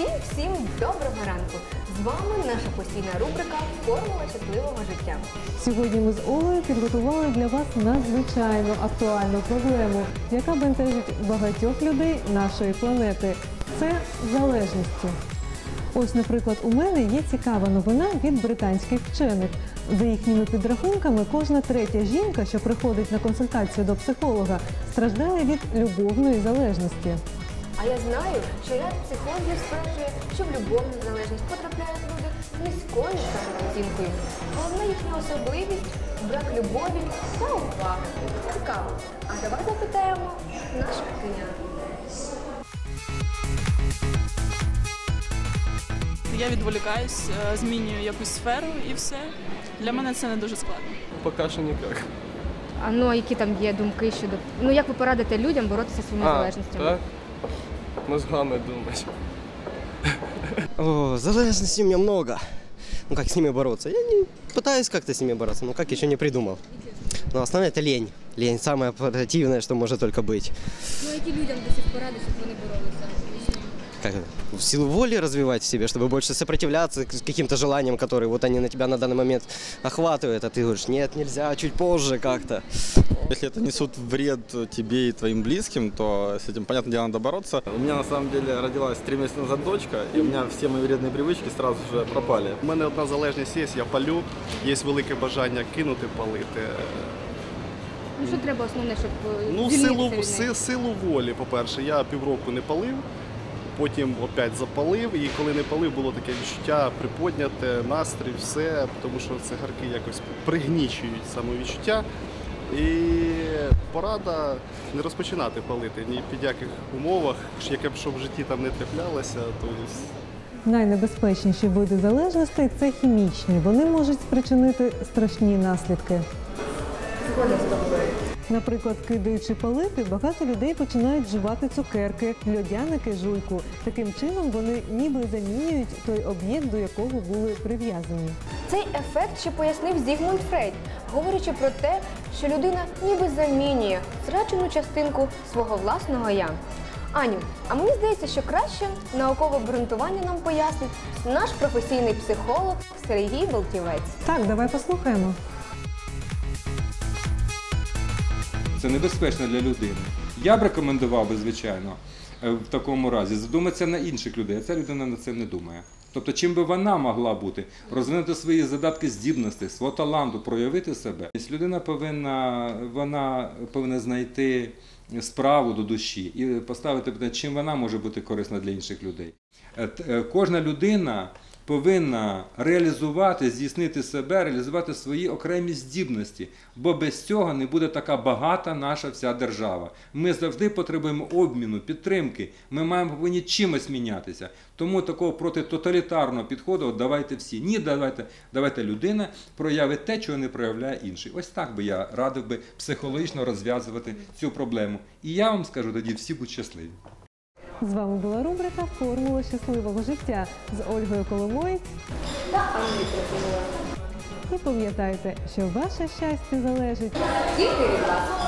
Всім всім доброго ранку! З вами наша постійна рубрика Формула щасливого життя. Сьогодні ми з Олею підготували для вас надзвичайно актуальну проблему, яка бентежить багатьох людей нашої планети. Це залежності. Ось, наприклад, у мене є цікава новина від британських вчених. За їхніми підрахунками, кожна третя жінка, що приходить на консультацію до психолога, страждає від любовної залежності. А я знаю, що ряд психологів стверджує, що в любовну залежність потрапляють люди з низькою самооцінкою. Головна їхня особливість брак любові та уваги. Цікаво. А давай запитаємо наших киян. Я відволікаюсь, е, змінюю якусь сферу і все. Для мене це не дуже складно. Пока что никак. А ну а які там є думки щодо ну як ви порадите людям боротися зі своїми залежностями? так? Мозгами думать. О, залежностей у меня много. Ну как с ними бороться? Я не пытаюсь как-то с ними бороться, но как еще не придумал. Но основное это лень. Лень самое противное, что может только быть. Ну які людям до сих поради, щоб вони боролися? Как это? силу воли развивать в себе, чтобы больше сопротивляться к каким-то желаниям, которые вот они на тебя на данный момент охватывают, а ты говоришь, нет, нельзя, чуть позже как-то. Если это несут вред тебе и твоим близким, то с этим, понятное дело, надо бороться. У меня на самом деле родилась три месяца назад дочка, и у меня все мои вредные привычки сразу же пропали. У мене одна залежність є, я палю, є велике бажання кинути палити. Ну що треба основне, щоб е, Ну, звільнитися силу, від неї? си- силу волі, по-перше, я півроку не палив, потім опять запалив, і коли не палив, було таке відчуття приподняте, настрій, все, тому що цигарки якось пригнічують самовідчуття. І порада не розпочинати палити ні під яких умовах, яке б що в житті там не траплялося, то Найнебезпечніші види залежностей це хімічні. Вони можуть спричинити страшні наслідки. Наприклад, кидаючи палити, багато людей починають вживати цукерки, льодяники, жуйку. Таким чином вони ніби замінюють той об'єкт, до якого були прив'язані. Цей ефект ще пояснив Зігмунд Фрейд, говорячи про те, що людина ніби замінює втрачену частинку свого власного я. Аню, а мені здається, що краще наукове обґрунтування нам пояснить наш професійний психолог Сергій Болтівець. Так, давай послухаємо. Це небезпечно для людини. Я б рекомендував би, звичайно, е, в такому разі задуматися на інших людей, а ця людина на це не думає. Тобто, чим би вона могла бути, розвинути свої задатки здібності, свого таланту, проявити себе. Людина повинна, вона повинна знайти справу до душі і поставити питання, чим вона може бути корисна для інших людей. Е, е, Кожна людина повинна реалізувати, здійснити себе, реалізувати свої окремі здібності, бо без цього не буде така багата наша вся держава. Ми завжди потребуємо обміну, підтримки. Ми маємо повинні чимось мінятися. Тому такого протитоталітарного підходу от давайте всі. Ні, давайте, давайте людина проявить те, чого не проявляє інший. Ось так би я радив би психологічно розв'язувати цю проблему. І я вам скажу тоді всі будь щасливі. З вами була рубрика Формула щасливого життя з Ольгою Коломоєць. Та Андрій Трофімова. І пам'ятайте, що ваше щастя залежить Тільки від вас.